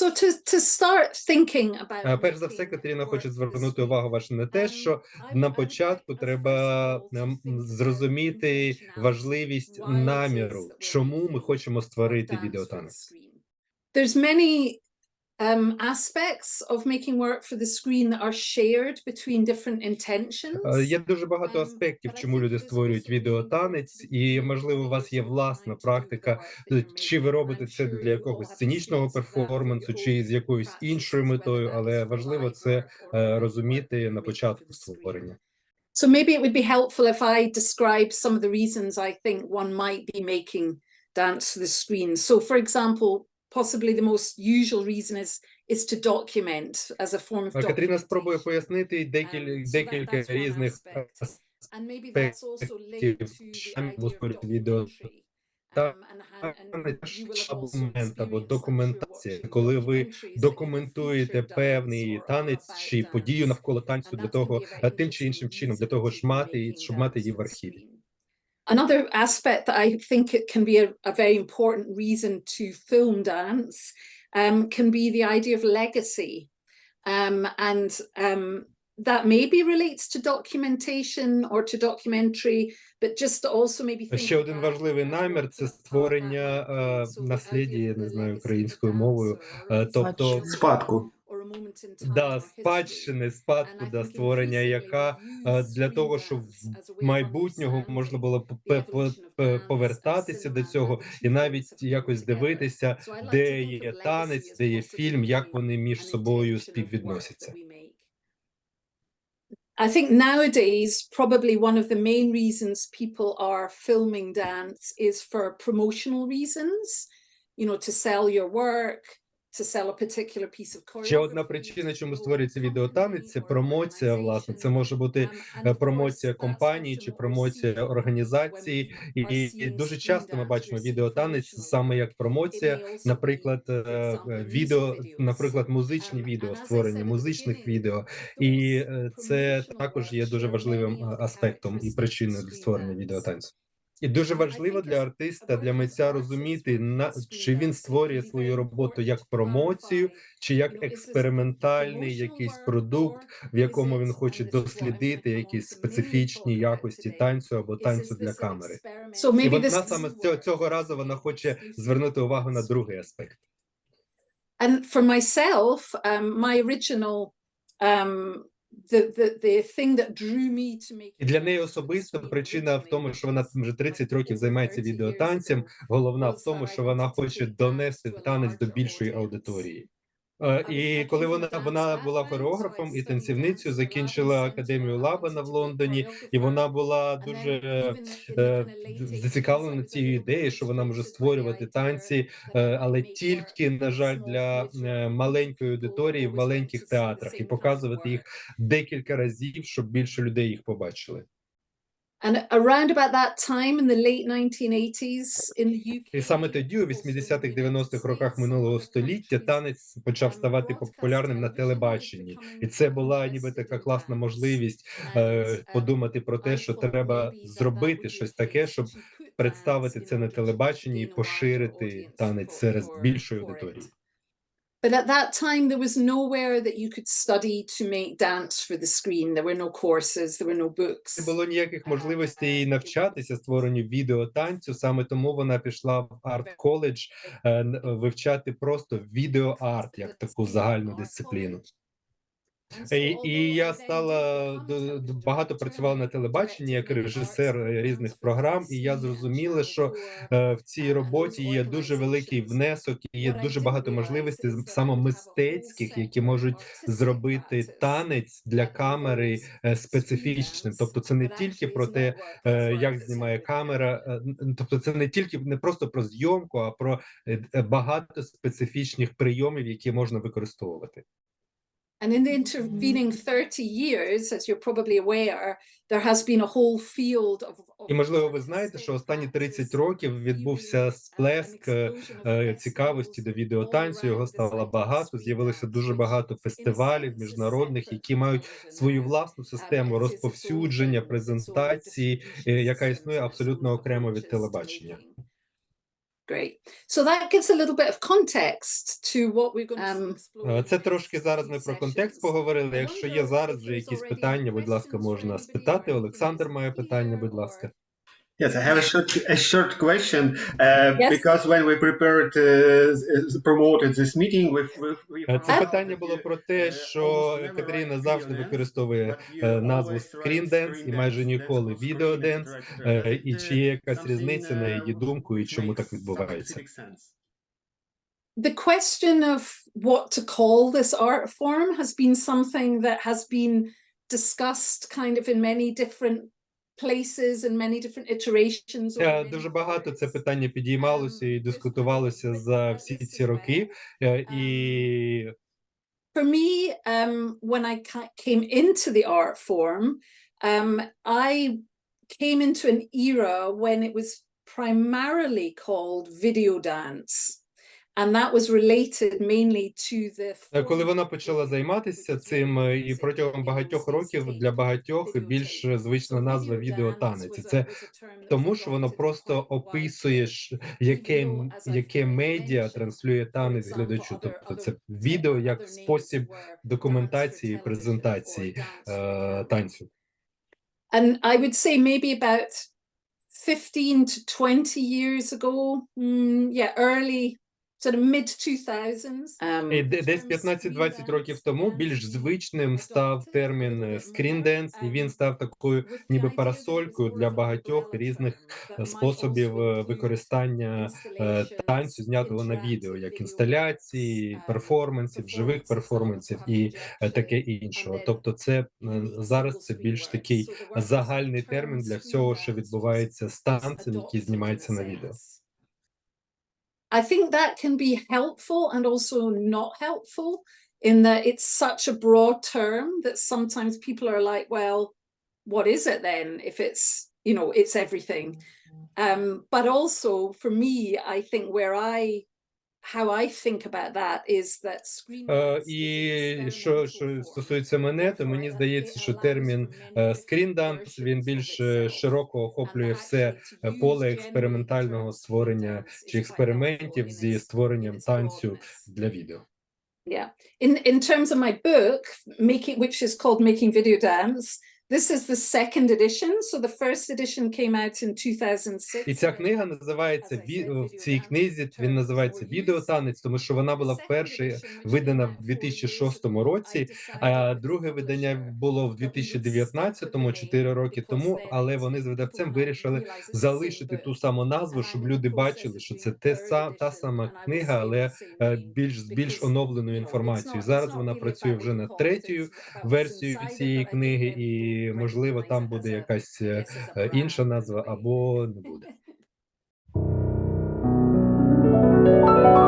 So to to start thinking about Перш за все, work хоче звернути увагу вашу на те, Um, що на початку треба ем, зрозуміти важливість наміру, чому ми хочемо створити відеотанець. There's many um, aspects of making work for the screen are shared between different intentions. Е, Є дуже багато Um, аспектів, чому люди створюють відеотанець, і можливо, у вас є власна практика. е, Чи ви робите це для якогось сценічного перформансу, чи з якоюсь іншою метою, але важливо це е, розуміти на початку створення. So maybe it would be helpful if I describe some of the reasons I think one might be making dance to the screen. So, for example, possibly the most usual reason is is to document as a form of Катерина спробує пояснити Um, декіль, декілька різних. And maybe that's also linked to the відео. Та Um, момент або документація, коли ви документуєте певний танець чи подію навколо танцю для того, тим чи іншим чином, для того ж мати щоб мати її в архіві. screen. Another aspect that I think it can be a, a very important reason to film dance um, can be the idea of legacy. Um, and um, that maybe relates to documentation or to documentary, but just also maybe think Ще of один that важливий as намір well, це that part that створення might be. е, So the наслідя, idea я of не the знаю legacy of the українською мовою, dancer or a е, тобто piece of Спадку. Да, спадщини, спадку, да, think створення, яка е, для того, щоб в майбутнього можна було повертатися до цього і навіть якось дивитися, де є танець, де є фільм, як вони між собою співвідносяться. I think nowadays, probably one of the main reasons people are filming dance is for promotional reasons, you know, to sell your work, Ще одна причина, чому створюється відеотанець, це промоція. Власне, це може бути Um, е, промоція компанії чи промоція організації. І дуже часто ми бачимо відеотанець саме як промоція, наприклад, е, е, відео, наприклад, музичні Um, відео, створення музичних відео. І е, це також є дуже важливим е, аспектом і причиною для створення відеотанцю. І дуже важливо для артиста, для митця розуміти, на чи він створює свою роботу як промоцію, чи як експериментальний якийсь продукт, в якому він хоче дослідити якісь специфічні якості танцю або танцю для камери. І вона саме з цього, цього разу вона хоче звернути увагу на другий аспект. And for myself, um, my original, um, І для неї особисто причина в тому, що вона вже 30 років займається відеотанцем. Головна в тому, що вона хоче донести танець до більшої аудиторії. Е, І коли вона вона була хореографом і танцівницею, закінчила академію Лабана в Лондоні, і вона була дуже е, зацікавлена цією ідеєю, що вона може створювати танці, е, але тільки на жаль для маленької аудиторії в маленьких театрах і показувати їх декілька разів, щоб більше людей їх побачили. And around about that time in the late 1980s in the UK. І саме тоді, у 80-х, 90-х роках минулого століття, танець почав ставати популярним на телебаченні, і це була ніби така класна можливість е, подумати про те, що треба зробити щось таке, щоб представити це на телебаченні і поширити танець серед більшої аудиторії. But at that time, there was nowhere that you could study to make dance for the screen. There were no courses, there were no Не було ніяких можливостей навчатися створенню відеотанцю. Саме тому вона пішла в арт коледж вивчати просто відеоарт як таку загальну дисципліну. І, і я стала багато працювала на телебаченні як режисер різних програм, і я зрозуміла, що е, в цій роботі є дуже великий внесок, і є дуже багато можливостей саме мистецьких, які можуть зробити танець для камери е, специфічним. Тобто, це не тільки про те, е, як знімає камера, тобто, це не тільки не просто про зйомку, а про багато специфічних прийомів, які можна використовувати. And in the intervening 30 years, as you're probably aware, there has been a whole field of. І можливо, ви знаєте, що останні 30 років відбувся сплеск е, е, цікавості до відеотанцю. Його стало багато. З'явилося дуже багато фестивалів міжнародних, які мають свою власну систему розповсюдження, презентації, е, яка існує абсолютно окремо від телебачення. Great. So that gives a little bit of context to what we're going to Е, explore. Це трошки зараз ми про контекст поговорили. Якщо є зараз вже якісь питання, будь ласка, можна спитати. Олександр має питання, будь ласка. Yes, I have a short, a short question uh, Yes. because when we prepared, uh, s- promoted this meeting, we we, we Е, Це found питання that було you, про uh, те, що almost never Катерина write завжди video dance, використовує but you е, назву always write Screen Dance і screen майже dance. ніколи That's of Video screen Dance. director. Е, Is І it, чи є uh, якась something, різниця на її uh, думку і which чому makes так some відбувається? specific sense? The question of what to call this art form has been something that has been discussed kind of in many different places and many different iterations. over Е, many Дуже багато це years. питання підіймалося і дискутувалося за всі ці роки. Е, І For me, um, when I ca- came into the art form, um, I came into an era when it was primarily called video dance. And that was related mainly to the Коли вона почала займатися цим, е, і протягом багатьох років для багатьох більш звична назва відеотанець. Це тому, що воно просто описує, яке, яке медіа транслює танець глядачу. Тобто це відео як спосіб документації, презентації е, танцю. And I would say maybe about 15 to 20 years ago, mm, yeah, early, sort of mid 2000s. Um, де- десь term 15-20 років тому більш звичним став термін е, dance, і він став такою ніби парасолькою для багатьох різних е, способів е, використання е, танцю, знятого на відео, як інсталяції, um, перформансів, живих перформансів і е, таке іншого. Тобто, це е, зараз це більш такий загальний термін для всього, що відбувається з танцем, який знімається на відео. I think that can be helpful and also not helpful in that it's such a broad term that sometimes people are like, well, what is it then if it's, you know, it's everything. Um, but also for me, I think where I how I think about that is Е, an І що, що стосується мене, то мені здається, що термін е, different dance, він більш е, широко охоплює все е, поле експериментального створення чи експериментів зі створенням танцю для відео. Yeah. In in terms of my book, making which is called Making Video Dance, this is the second edition. So the first edition came out in 2006. І ця книга називається ві- в цій книзі. Він називається відеотанець, тому що вона була вперше видана в out four 2006 years ago, році. А друге видання було в that we would stick with 2019-му, the 4 name роки тому. Але вони з видавцем вирішили залишити ту саму назву, щоб люди бачили, що це те third са та сама книга, але е, більш з більш оновленою інформацією. Зараз вона працює вже над третьою версією цієї книги, people і можливо там буде якась е, е, інша назва або не буде.